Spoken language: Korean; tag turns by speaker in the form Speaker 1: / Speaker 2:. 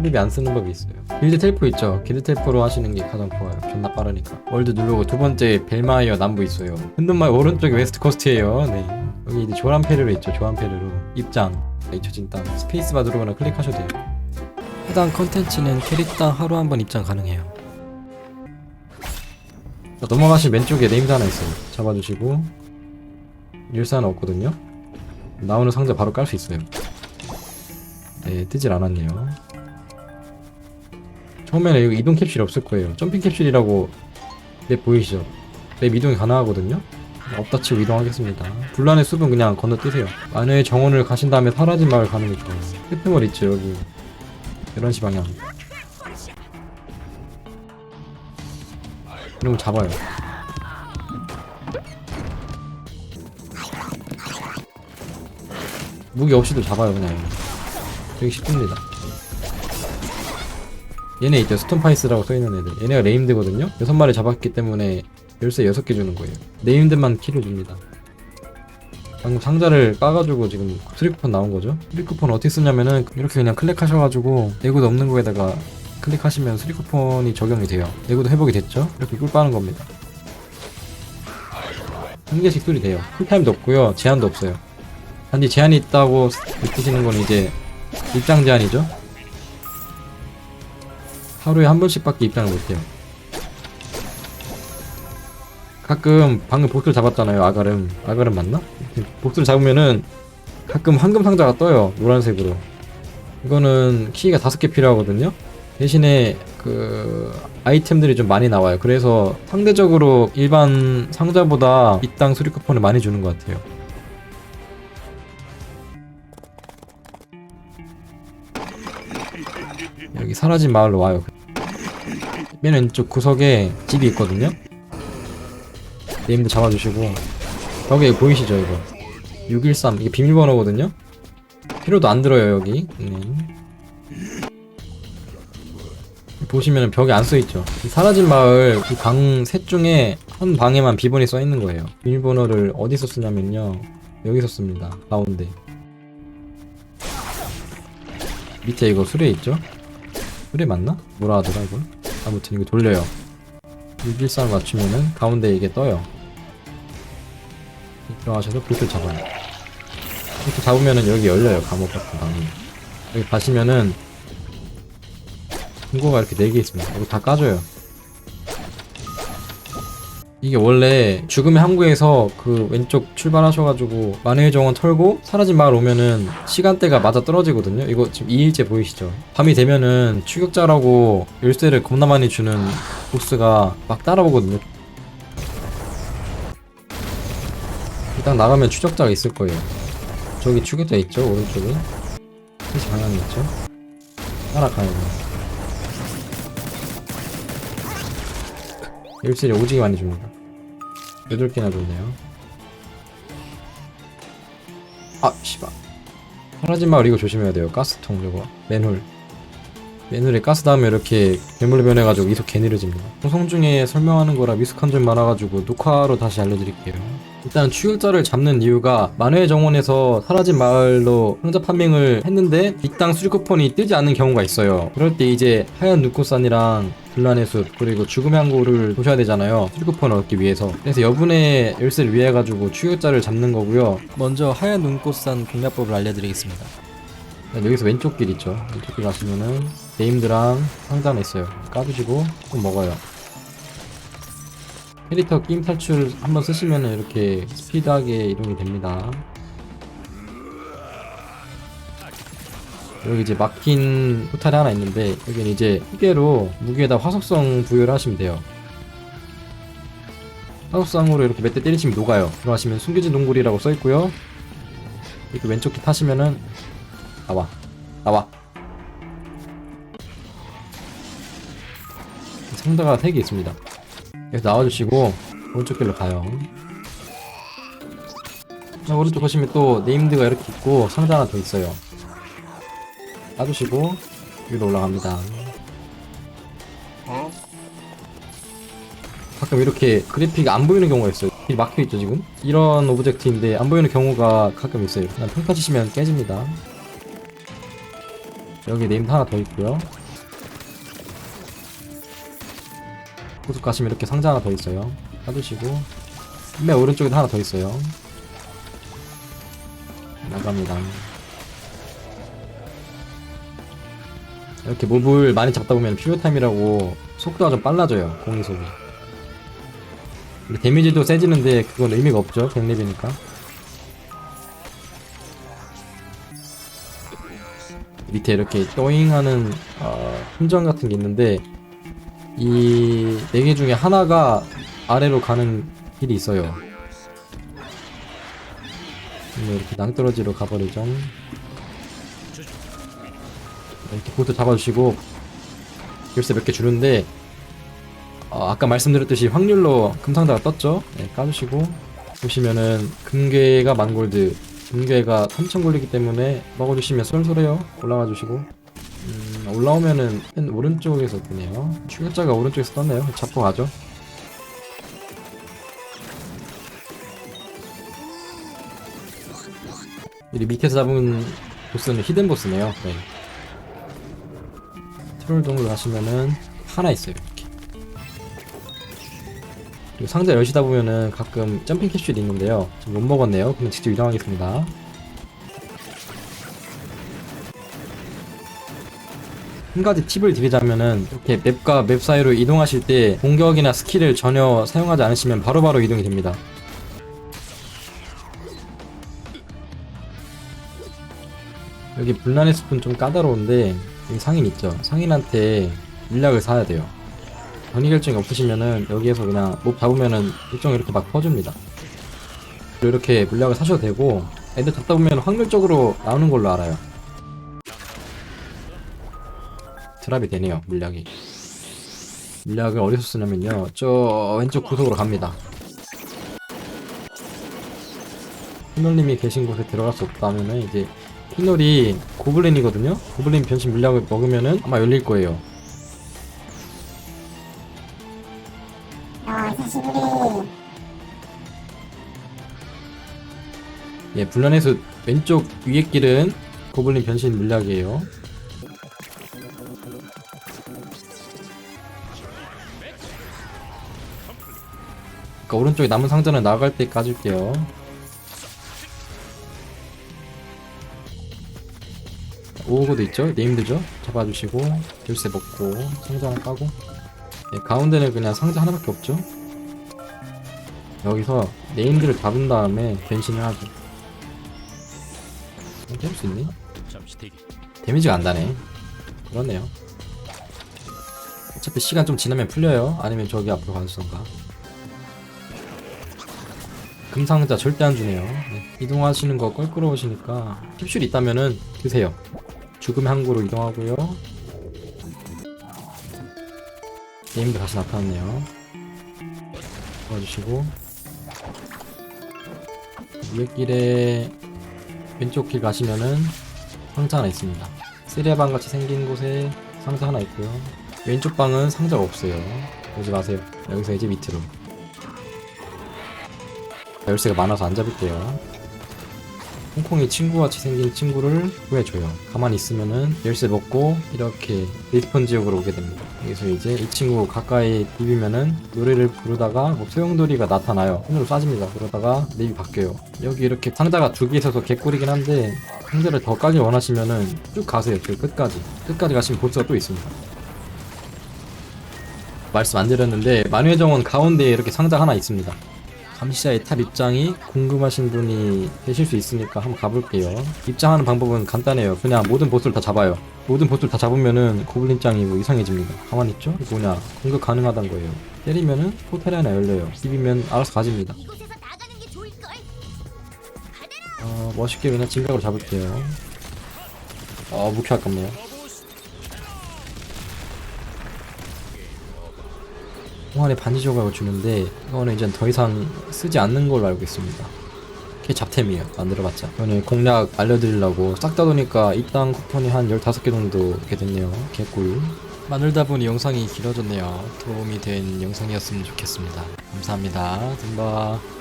Speaker 1: 텔레비 안 쓰는 법이 있어요. 길드 텔포 있죠? 길드 텔포로 하시는 게 가장 좋아요. 존나 빠르니까. 월드 누르고 두 번째 벨마이어 남부 있어요. 흔든말 오른쪽에 웨스트 코스트예요. 네. 여기 이제 조란 페르로 있죠 조란 페르로. 입장. 잊혀진 땅. 스페이스바 누르거나 클릭하셔도 돼요. 해당 컨텐츠는 캐릭당 하루 한 번 입장 가능해요. 자, 넘어가신 왼쪽에 네임드 하나 있어요. 잡아주시고. 일산 없거든요. 나오는 상자 바로 깔 수 있어요. 네 뜨질 않았네요 처음에는 여기 이동 캡슐이 없을 거예요. 점핑 캡슐이라고 맵 보이시죠? 맵 이동이 가능하거든요? 없다 치고 이동하겠습니다. 불란의 숲은 그냥 건너뛰세요. 만약에 정원을 가신 다음에 사라진 마을 가는 게 좋아요. 끝머리 있죠 여기. 11시 방향. 이런 거 잡아요. 무기 없이도 잡아요 그냥. 되게 쉽습니다 얘네 있죠 스톤파이스라고 써있는 애들. 얘네가 네임드거든요? 6마리 잡았기 때문에 열쇠 6개 주는 거예요. 네임드만 키를 줍니다. 방금 상자를 까가지고 지금 수리쿠폰 나온 거죠? 수리쿠폰 어떻게 쓰냐면은 이렇게 그냥 클릭하셔가지고 내구도 없는 거에다가 클릭하시면 수리쿠폰이 적용이 돼요. 내구도 회복이 됐죠? 이렇게 꿀 빠는 겁니다. 한 개씩 수리 돼요. 쿨타임도 없고요. 제한도 없어요. 단지 제한이 있다고 느끼시는 건 이제 입장 제한이죠. 하루에 한 번씩밖에 입장을 못해요. 가끔 방금 복수를 잡았잖아요. 아가름. 아가름 맞나? 복수를 잡으면은 가끔 황금 상자가 떠요. 노란색으로. 이거는 키가 다섯 개 필요하거든요. 대신에 그 아이템들이 좀 많이 나와요. 그래서 상대적으로 일반 상자보다 입당 수리 쿠폰을 많이 주는 것 같아요. 여기 사라진 마을로 와요. 맨 왼쪽 구석에 집이 있거든요. 네임도 잡아주시고 벽에 보이시죠 이거 613 이게 비밀번호거든요. 필요도 안 들어요 여기. 네. 보시면 벽에 안 써있죠. 이 사라진 마을 이 방 셋 중에 한 방에만 비번이 써있는 거예요. 비밀번호를 어디서 쓰냐면요. 여기서 씁니다. 가운데. 밑에 이거 수레 있죠? 수레 맞나? 뭐라 하더라 이걸? 아무튼 이거 돌려요. 613을 맞추면은 가운데 이게 떠요. 들어가셔서 불을 잡아요. 이렇게 잡으면은 여기 열려요 감옥 같은 방이. 여기 가시면은 금고가 이렇게 4개 있습니다. 이거 다 까줘요 이게 원래 죽음의 항구에서 그 왼쪽 출발하셔가지고 만회의 정원 털고 사라진 마을 오면은 시간대가 맞아 떨어지거든요. 이거 지금 2일째 보이시죠? 밤이 되면은 추격자라고 열쇠를 겁나 많이 주는 보스가 막 따라오거든요. 일단 나가면 추적자가 있을 거예요. 저기 추격자 있죠? 오른쪽에. 다시 방향이 있죠? 따라가요. 열쇠를 오지게 많이 줍니다. 8개나 줬네요. 아, 씨발. 사라진 마을 이거 조심해야 돼요. 가스통 저거. 맨홀. 맨홀에 가스 닿으면 이렇게 괴물 변해가지고 이속 개 느려집니다. 방송 중에 설명하는 거라 미숙한 점 많아가지고 녹화로 다시 알려드릴게요. 일단 추격자를 잡는 이유가 만회 정원에서 사라진 마을로 상자 판명을 했는데 이 땅 수리 쿠폰이 뜨지 않는 경우가 있어요. 그럴 때 이제 하얀 눈꽃산이랑 불란의 숲 그리고 죽음의 항구를 보셔야 되잖아요. 쿠폰을 얻기 위해서. 그래서 여분의 열쇠를 위해 가지고 추격자를 잡는 거고요. 먼저 하얀 눈꽃산 공략법을 알려드리겠습니다. 여기서 왼쪽 길 있죠. 왼쪽 길 가시면은 네임드랑 상자가 있어요. 까주시고 좀 먹어요. 캐릭터 게임 탈출 한번 쓰시면 이렇게 스피드하게 이동이 됩니다. 여기 이제 막힌 포탈이 하나 있는데 여기는 이제 무게로 무게에다 화속성 부여를 하시면 돼요. 화속성으로 이렇게 몇 대 때리시면 녹아요. 들어가시면 숨겨진 동굴이라고 써있고요. 이렇게 왼쪽 길 타시면은 나와 나와 상자가 3개 있습니다. 여기서 나와주시고 오른쪽 길로 가요. 자, 오른쪽 보시면 또 네임드가 이렇게 있고 상자 하나 더 있어요. 까주시고 위로 올라갑니다. 가끔 이렇게 그래픽이 안 보이는 경우가 있어요. 이 막혀 있죠 지금? 이런 오브젝트인데 안 보이는 경우가 가끔 있어요. 그냥 평타 치시면 깨집니다. 여기 네임드 하나 더 있고요. 고속 가시면 이렇게 상자 하나 더 있어요. 까두시고 맨 오른쪽에도 하나 더 있어요. 나갑니다. 이렇게 몹을 많이 잡다 보면 필요 타임이라고 속도가 좀 빨라져요. 공이 속이. 근데 데미지도 세지는데 그건 의미가 없죠. 100렙이니까. 밑에 이렇게 또잉하는 어, 함정 같은 게 있는데 이 네 개 중에 하나가 아래로 가는 길이 있어요. 이렇게 낭떠러지로 가버리죠. 이렇게 보트 잡아주시고 열쇠 몇 개 주는데 어, 아까 말씀드렸듯이 확률로 금상자가 떴죠. 네, 까주시고 보시면은 금괴가 만골드 금괴가 3천 골리기 때문에 먹어주시면 쏠쏠해요. 올라가 주시고 음, 올라오면은 맨 오른쪽에서 뜨네요. 추격자가 오른쪽에서 떴네요. 잡고 가죠. 이 밑에서 잡은 보스는 히든 보스네요. 네. 트롤 동굴 가시면은 하나 있어요. 이렇게. 그리고 상자 열시다 보면은 가끔 점핑 캡슐이 있는데요. 좀못 먹었네요. 그럼 직접 이동하겠습니다. 한 가지 팁을 드리자면은 이렇게 맵과 맵 사이로 이동하실 때 공격이나 스킬을 전혀 사용하지 않으시면 바로바로 이동이 됩니다. 여기 불난의 숲은 좀 까다로운데 상인 있죠? 상인한테 물약을 사야 돼요. 전이 결정이 없으시면은 여기에서 그냥 몹 잡으면은 일정 이렇게 막 퍼줍니다. 이렇게 물약을 사셔도 되고 애들 잡다 보면 확률적으로 나오는 걸로 알아요. 드랍이 되네요 물약이. 물약을 어디서 쓰냐면요 저 왼쪽 구석으로 갑니다. 희놀님이 계신 곳에 들어갈 수 없다면은 이제 희놀이 고블린이거든요. 고블린 변신 물약을 먹으면은 아마 열릴 거예요.
Speaker 2: 어, 사시부리.
Speaker 1: 예, 불란에서 왼쪽 위에 길은 고블린 변신 물약이에요. 그러니까 오른쪽에 남은 상자는 나갈 때 까줄게요. 오고도 있죠? 네임드죠? 잡아주시고 열쇠 먹고 상자 하나 까고 예, 가운데는 그냥 상자 하나밖에 없죠? 여기서 네임드를 잡은 다음에 변신을 하죠. 이렇게 할수 있니? 데미지가 안 나네. 그렇네요. 어차피 시간 좀 지나면 풀려요. 아니면 저기 앞으로 가주던가. 금상자 절대 안 주네요. 네, 이동하시는 거 껄끄러우시니까 캡슐 있다면은 드세요. 죽음의 항구로 이동하고요. 게임도 다시 나타났네요. 도와주시고 위에 길에 왼쪽 길 가시면은 상자 하나 있습니다. 쓰레방 같이 생긴 곳에 상자 하나 있고요. 왼쪽 방은 상자가 없어요. 오지 마세요. 여기서 이제 밑으로. 열쇠가 많아서 안 잡을게요. 홍콩이 친구같이 생긴 친구를 구해줘요. 가만히 있으면은 열쇠 먹고 이렇게 리스폰 지역으로 오게 됩니다. 여기서 이제 이 친구 가까이 비비면은 노래를 부르다가 뭐 소용돌이가 나타나요. 손으로 쏴집니다. 그러다가 맵이 바뀌어요. 여기 이렇게 상자가 두 개 있어서 개꿀이긴 한데 상자를 더 까길 원하시면은 쭉 가세요. 저 끝까지. 끝까지 가시면 보스가 또 있습니다. 말씀 안 드렸는데 만회의 정원 가운데에 이렇게 상자 하나 있습니다. 감시자의 탑 입장이 궁금하신 분이 계실 수 있으니까 한번 가볼게요. 입장하는 방법은 간단해요. 그냥 모든 보스를 다 잡아요. 모든 보스를 다 잡으면은 고블린장이 뭐 이상해집니다. 가만히 있죠? 이거 뭐냐? 공격 가능하단 거예요. 때리면은 포탈이 하나 열려요. 비비면 알아서 가집니다. 어, 멋있게 그냥 진각으로 잡을게요. 어, 무쾌 아깝네요. 홍안에 반지 조각을 주는데 이거는 이제 더 이상 쓰지 않는 걸로 알고 있습니다. 그게 잡템이에요. 만들어봤자. 이거는 공략 알려드리려고 싹 다 보니까 입당 쿠폰이 한 15개 정도 이렇게 됐네요. 개꿀. 만들다 보니 영상이 길어졌네요. 도움이 된 영상이었으면 좋겠습니다. 감사합니다. 든바.